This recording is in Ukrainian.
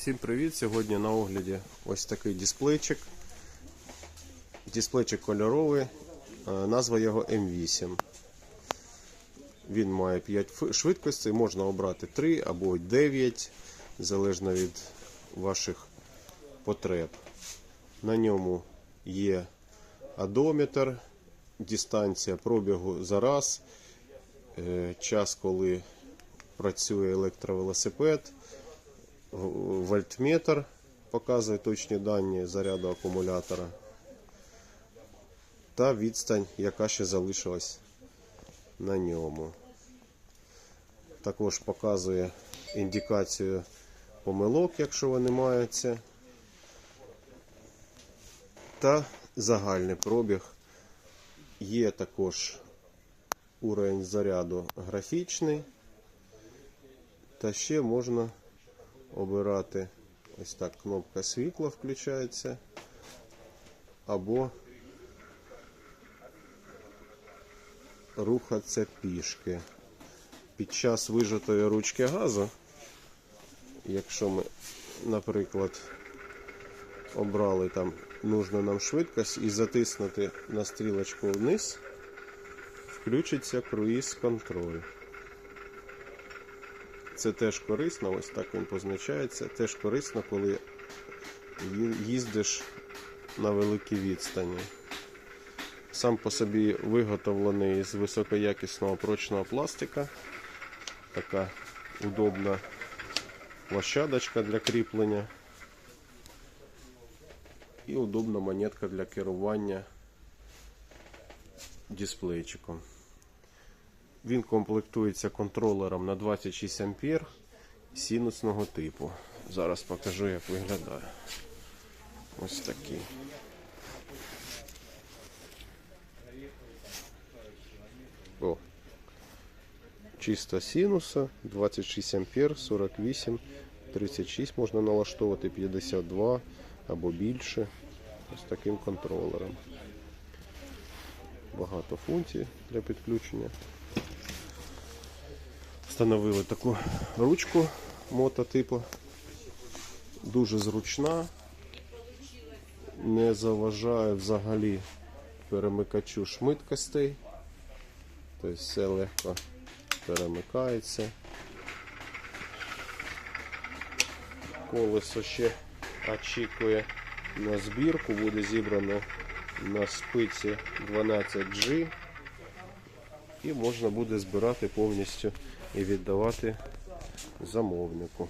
Всім привіт! Сьогодні на огляді ось такий дисплейчик. Дисплейчик кольоровий, е, назва його М8. Він має 5 швидкостей, можна обрати 3 або 9, залежно від ваших потреб. На ньому є одометр, дистанція пробігу за раз, е, час, коли працює електровелосипед, вольтметр показує точні дані заряду акумулятора та відстань, яка ще залишилась на ньому. Також показує індикацію помилок, якщо вони маються, та загальний пробіг. Є також уровень заряду графічний, та ще можна обирати ось так кнопка світла включається або рухатися пішки. Під час вижатої ручки газу, якщо ми, наприклад, обрали там нужну нам швидкість і затиснути на стрілочку вниз, включиться круїз контроль. Це теж корисно, ось так він позначається. Теж корисно, коли їздиш на великій відстані. Сам по собі виготовлений з високоякісного прочного пластика. Така удобна площадочка для кріплення. І удобна монетка для керування дисплейчиком. Він комплектується контролером на 26 ампер синусного типу. Зараз покажу, як виглядає. Ось такий. О. Чисто синуса, 26 ампер, 48, 36 можна налаштовувати, 52 або більше. Ось таким контролером. Багато функцій для підключення. Встановили таку ручку мототипу. Дуже зручна, не заважає взагалі перемикачу швидкостей. Тобто все легко перемикається. Колесо ще очікує на збірку, буде зібрано на спиці 12G і можна буде збирати повністю і віддавати замовнику.